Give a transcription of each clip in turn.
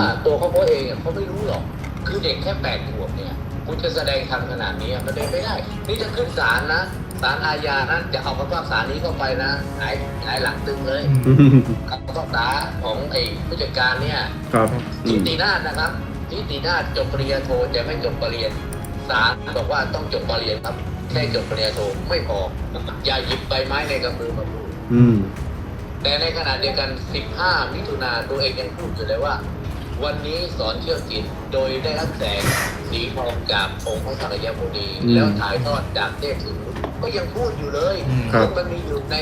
ว่าตัวเขาเขาเองอะเขาไม่รู้หรอก คือเด็กแค่แปดขวบเนี่ย คุณจะแสดงทำขนาดนี้อะมันเป็นไม่ได้ นี่จะขึ้นศาลนะศาลอาญานะจะเอาคำพิพากษานี้เข้าไปนะหงายหงายหลังตึงเลยอืมคำพิพากษาของไอ้ผู้จัดการเนี่ยครับอืทิมตินาถนะครับทิตินาถจบปริญญาโทแต่ไม่จบปริญญาศาลบอกว่าต้องจบปริญญาครับแค่จบปริญญาโทไม่พออย่าหยิบใบไม้ในกำมือมาพูดอืมแต่ในขณะเดียวกัน 15 มิถุนาตัวเองยังพูดอยู่เลยว่า วันนี้สอนเชื่อจิตโดยได้รับแสงสีทองจากองค์พระสักยมุนีอืมแล้วถ่ายทอดจากเทพถึงก็ยังพูดอยู่เลยครับซึ่งมันมีอยู่ใน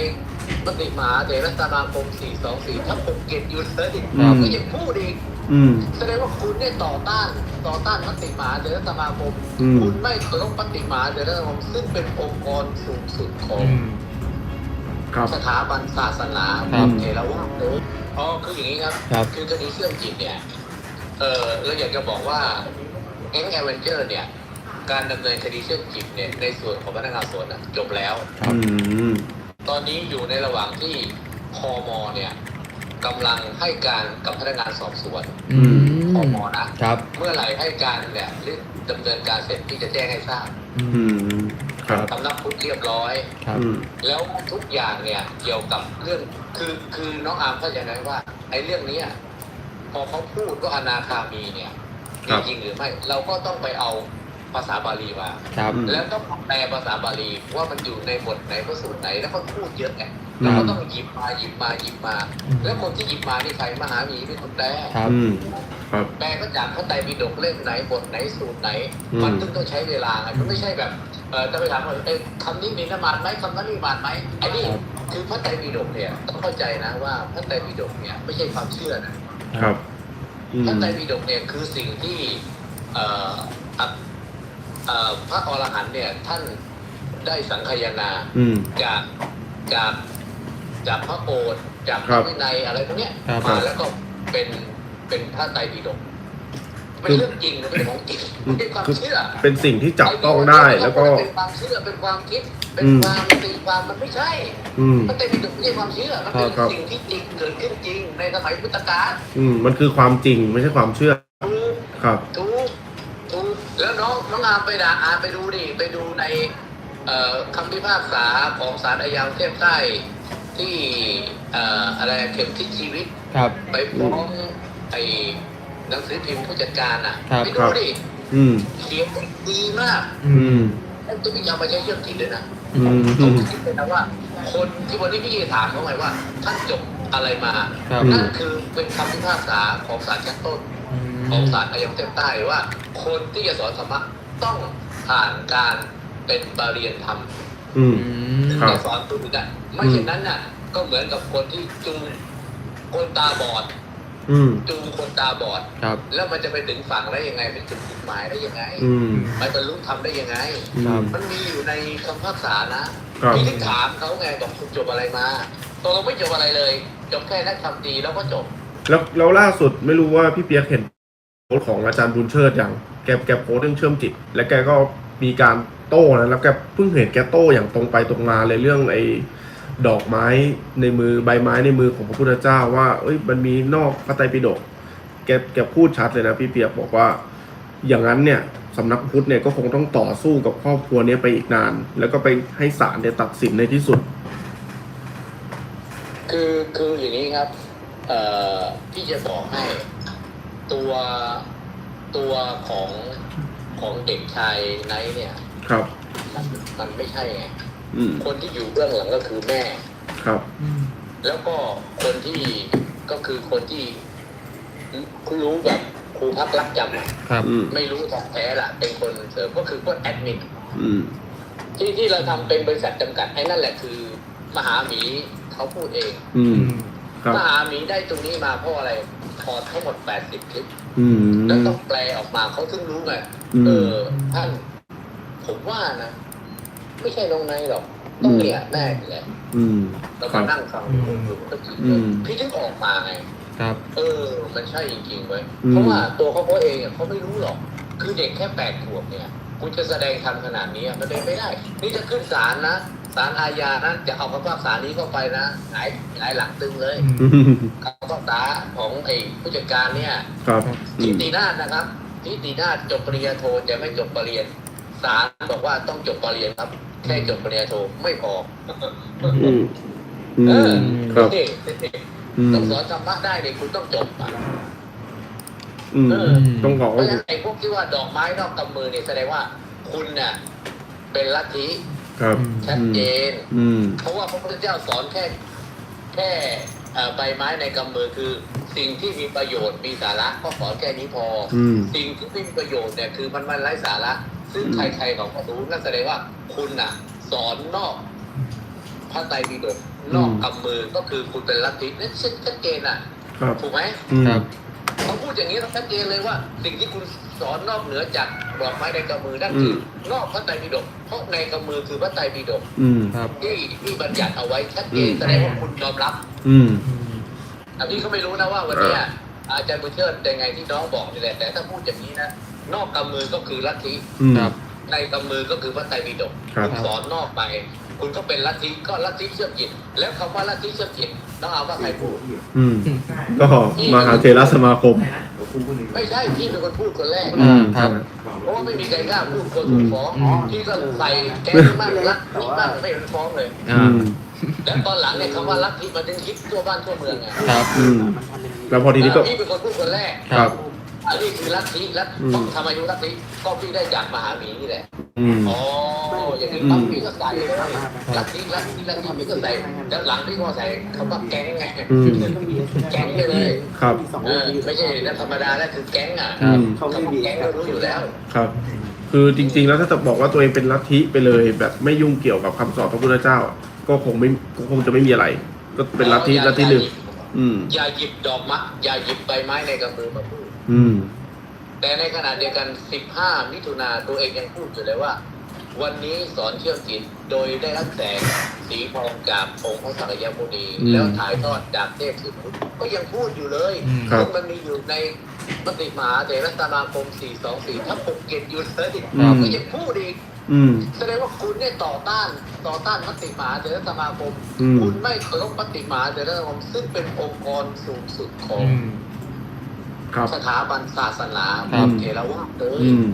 มติมหาเถรสมาคม 424ทับ6เกตอยู่เลยอืม ก็ยังพูดอีก อืม แสดงว่าคุณเนี่ยต่อต้านต่อต้านมติมหาเถรสมาคมอืม คุณไม่เคารพมติมหาเถรสมาคมซึ่งเป็นองค์กรสูงสุดของครับ สถาบันศาสนาครับ เทรวาสเลยอ๋อคืออย่างนี้ครับ ครับคือคดีเชื่อมจิตเนี่ย เออเราอยากจะบอกว่าแก๊งแอเวนเจอร์เนี่ย การดำเนินคดีเชื่อมจิตเนี่ยในส่วนของพนักงานสวนน่ะจบแล้วครับอืมตอนนี้อยู่ในระหว่างที่พมเนี่ยกำลังให้การกับพนักงานสอบสวนอืมพมนะ ครับ เมื่อไหร่ให้การเนี่ยหรือดำเนินการเสร็จที่จะแจ้งให้ทราบอืมครับสำนักพุทธเรียบร้อย ครับ อืมแล้วทุกอย่างเนี่ยเกี่ยวกับเรื่องคือคือน้องอาร์มเข้าใจไหมว่าไอ้เรื่องเนี้ย พอเขาพูดว่าอนาคามีเนี่ยครัมีบจริงหรือไม่ เราก็ต้องไปเอาภาษาบาลีมาครับอืมแล้วก็แปลภาษาบาลีว่ามันอยู่ในบทไหนพระสูตรไหนแล้วก็พูดเยอะไงอืมเราก็ต้องหยิบมาหยิบมาหยิบมาอืมแล้วคนที่หยิบมานี่ใครมหาหมีเป็นคนแปลครับอืมครับแปลก็จากพระไตรปิฎกเล่มไหนบทไหนสูตรไหนอืมมันต้องต้องใช้เวลาไงมันไม่ใช่แบบเออจะไปถามว่าเอ้ยคำนี้มีน้ำมันไหมคำนั้นมีน้ำมันไหมไอ้นี่ครับคือพระไตรปิฎกเนี่ยต้องเข้าใจนะว่าพระไตรปิฎกเนี่ยไม่ใช่ความเชื่อนะ ครับอืมพระไตรปิฎกเนี่ยคือสิ่งที่เอ่ออะเอ่อพระอรหันต์เนี่ยท่านได้สังคายนาอืมจากจากจากพระโอษฐ์จากพครัระบวินัยอะไรพวกเนี้ยครับมาแล้วก็เป็นเป็นพระไตรปิฎกเป็นเรื่องจริงนะเป็นของจริงไม่ใช่ความเชื่อเป็นสิ่งที่จับต้องได้แล้วก็เป็นความเชื่อเป็นความคิด เป็นอืมความตีความมันไม่ใช่ อืม มันเป็นไม่ใช่ความเชื่อ มันเป็นครับ สิ่งที่จริงเกิดขึ้นจริงในสมัยพุทธกาลอืม มันคือความจริงไม่ใช่ความเชื่อถูกครับ ถูกถูกแล้วน้องน้องอามไปด่าอามไปดูดิไปดูในเอ่อคำพิพากษาของศาลอาญากรุงเทพใต้ที่เอ่ออะไรเข็มทิศชีวิต ครับ ไปฟ้องไอ้หนังสือพิมพ์ผู้จัดการอะครับ ไปดูดิอืม เขียนดีมากอืมแล้วตัวพี่ยามาใช้เชื่อมจิตด้วยนะ อืมผอืมคิดเลยนะว่า คนที่วันนี้พี่ถามเขาไงว่าท่านจบอะไรมา ครับ นั่นคือเป็นคำพิพากษาของศาลชั้นต้น ของศาลอาญาเทพใต้ว่า คนที่จะสอนธรรมะต้องผ่านการเป็นบาเรียนธรรมอืมถึงครัจะสอนผู้อื่นได้ไม่เช่นนั้นน่ะ ก็เหมือนกับคนที่จูงคนตาบอด อืมจูงคนตาบอด ครับ แล้วมันจะไปถึงฝั่งได้ยังไงไปถึงจุดหมายได้ยังไงอืมไปบรรลุธรรมได้ยังไงอืมมันมีอยู่ในคำพิพากษานะครับ พี่ถึงถามเขาไงบอกคุณจบอะไรมาตกลงไม่จบอะไรเลย จบแค่นักทำดีแล้วก็จบ แล้วแล้วล่าสุดไม่รู้ว่าพี่เปียกเห็นโพสต์ของอาจารย์บุญเชิดอย่างแกแกโพสต์เรื่องเชื่อมจิต และแกก็มีการโต้นะแล้วแกเพิ่งเห็นแกโต้อย่างตรงไปตรงมาเลยเรื่องไอ้ ดอกไม้ในมือใบไม้ในมือของพระพุทธเจ้าว่า เอ้ยมันมีนอกพระไตรปิฎกแกแกพูดชัดเลยนะพี่เปียกบอกว่า อย่างนั้นเนี่ยสำนักพุทธเนี่ยก็คงต้องต่อสู้กับครอบครัวเนี้ไปอีกนาน แล้วก็ไปให้ศาลเนี่ยตัดสินในที่สุด คือคืออย่างนี้ครับ เอ่อที่จะบอกให้ตัวตัวของของเด็กชายไนท์เนี่ย ครับ มันมันไม่ใช่ไง อืมคนที่อยู่เบื้องหลังก็คือแม่ ครับ แล้วก็คนที่ก็คือคนที่รู้แบบครูพักรักจำอะครับ อืมไม่รู้แต่แท้ล่ะ เป็นคนเสริมก็คือพวกแอดมินอืมที่ที่เราทำเป็นบริษัทจำกัดไอ้นั่นแหละคือ มหาหมีเขาพูดเอง อืมครับ มหาหมีได้ตรงนี้มาเพราะอะไรถอดทั้งหมด 80 คลิป อืม แล้วต้องแปลออกมาเขาถึงรู้ไงอืม เออท่านผมว่านะ ไม่ใช่น้องไนท์หรอกต้องเนี่ยแม่นี่แหละอืมเราครัมาบนั่งฟังดูก็จริงอืมพี่ถึงออกมาไงครับ เออ มันใช่จริงๆเว้ยอืมเพราะว่าตัวเขาเขาเองอะเขาไม่รู้หรอก คือเด็กแค่แปดขวบเนี่ยคุณจะแสดงทำขนาดนี้อะมันเป็นไม่ได้ นี่จะขึ้นศาลนะศาลอาญานั้นจะเอาคำพิพากษานี้เข้าไปนะหงายหงายหลังตึงเลยอืมคำพิพากษาของไอ้ผู้จัดการเนี่ย ครับอืทิมตินาถนะครับทิตินาถจบปริญญาโทแต่ไม่จบปริญญา ศาลบอกว่าต้องจบปริญญาครับแค่จบปริญญาโทไม่พออืมอืเอมอครับนี่อืมต้องสอนธรรมะได้เนี่ยคุณต้องจบอะอืมเออต้องบอกเพว่าราะฉะนั้นไอ้พวกที่ว่าดอกไม้นอกกำมือเนี่ยแสดงว่าคุณน่ะ เป็นลัทธิครับชัดเจนอืมเพราะว่าพระพุทธเจ้าสอนแค่ แค่เอ่อใบไม้ในกำมือคือ สิ่งที่มีประโยชน์มีสาระก็สอนแค่นี้พอออืมสิ่งที่ไม่มีประโยชน์เนี่ยคือมันมันไร้สาระ ซึ่งอืมใครๆเขาก็รู้นั่นแสดงว่าคุณน่ะ สอนนอกพระไตรปิฎกนอกกำมือก็คือคุณเป็นลัทธินั่นชัดเจนอะครับถูกไหมอืมครับเขาพูดอย่างนี้ต้องชัดเจนเลยว่า สิ่งที่คุณสอนนอกเหนือจากดอกไม้ในกำมือนั่นคืออนอกพระไตรปิฎกเพราะในกำมือคือพระไตรปิฎกอืมครับที่ที่บัญญัติเอาไว้ชัดเจนอืมแสดงว่าคุณยอมรับ อืมอันนี้เขาไม่รู้นะว่าวันเนี้ยอาจารย์บุญเชิดแต่ไงที่น้องบอกนี่แหละแต่ถ้าพูดอย่างนี้นะ นอกกำมือก็คือลัทธิอืม ครับ ในกำมือก็คือพระไตรปิฎกครับ ณสอนนอกไป คุณก็เป็นลัทธิก็ลัทธิเชื่อมจิต แล้วคำว่าลัทธิเชื่อมจิตต้องเอาว่าใครพูด อืม ก็มหาเทรสมาคม ไม่ใช่พี่เป็นคนพูดคนแรก อืมครับ เพราะว่าไม่มีใครกล้าพูดคนถูกฟ้องอืม พี่ก็ใส่แก๊งมากรักนี่มากไม่เห็นฟ้องเลย อ่าอืมแล้วตอนหลังเนี่ยคำว่าลัทธิมันถึงคิดทั่วบ้านทั่วเมืองไงครับ อืม แล้วพอทีนี้ก็ พี่เป็นคนพูดคนแรก ครับ อันนี้คือลัทธิลัทอืมต้องทำอายุลัทธิก็พี่ได้จากมหาหมีนี่แหละอืม อ๋ออย่างนี้อืมปั๊บพี่ก็ใส่เลยลัทธิลัทธิลัทธิพี่ก็ใส่แล้วหลังพี่ก็ใส่คำว่าแก๊งไงอืม แก๊งไปเลยครับ เออไม่ใช่นะธรรมดาแล้วคือแก๊งอะอืมคำว่าแก๊งก็รู้อยู่แล้ว ครับ คือจริง ๆ แล้วถ้าจะบอกว่าตัวเองเป็นลัทธิไปเลย แบบไม่ยุ่งเกี่ยวกับคำสอนพระพุทธเจ้า ก็คงไม่ก็คงจะไม่มีอะไร ก็เป็นลัทธิลัทธิหนึ่งอืม อย่าหยิบดอกไม้อย่าหยิบใบไม้ในกำมือมาพูด อืม แต่ในขณะเดียวกัน 15 มิถุนาตัวเองยังพูดอยู่เลยว่า วันนี้สอนเชื่อมจิตโดยได้รับแสงสีทองจากองค์พระสักยมุนีอืมแล้วถ่ายทอดจากเทพสุนุก็ยังพูดอยู่เลยอืม ครับ ซึ่งมันมีอยู่ในมติมหาเถรสมาคม 424ทับ6เกตอยู่เลยอืม ก็ยังพูดอีก อืม แสดงว่าคุณเนี่ยต่อต้านต่อต้านมติมหาเถรสมาคม อืม คุณไม่เคารพมติมหาเถรสมาคมซึ่งเป็นองค์กรสูงสุดของอืม ครับ สถาบันศาสนาครับ เทรวาสเลยอืม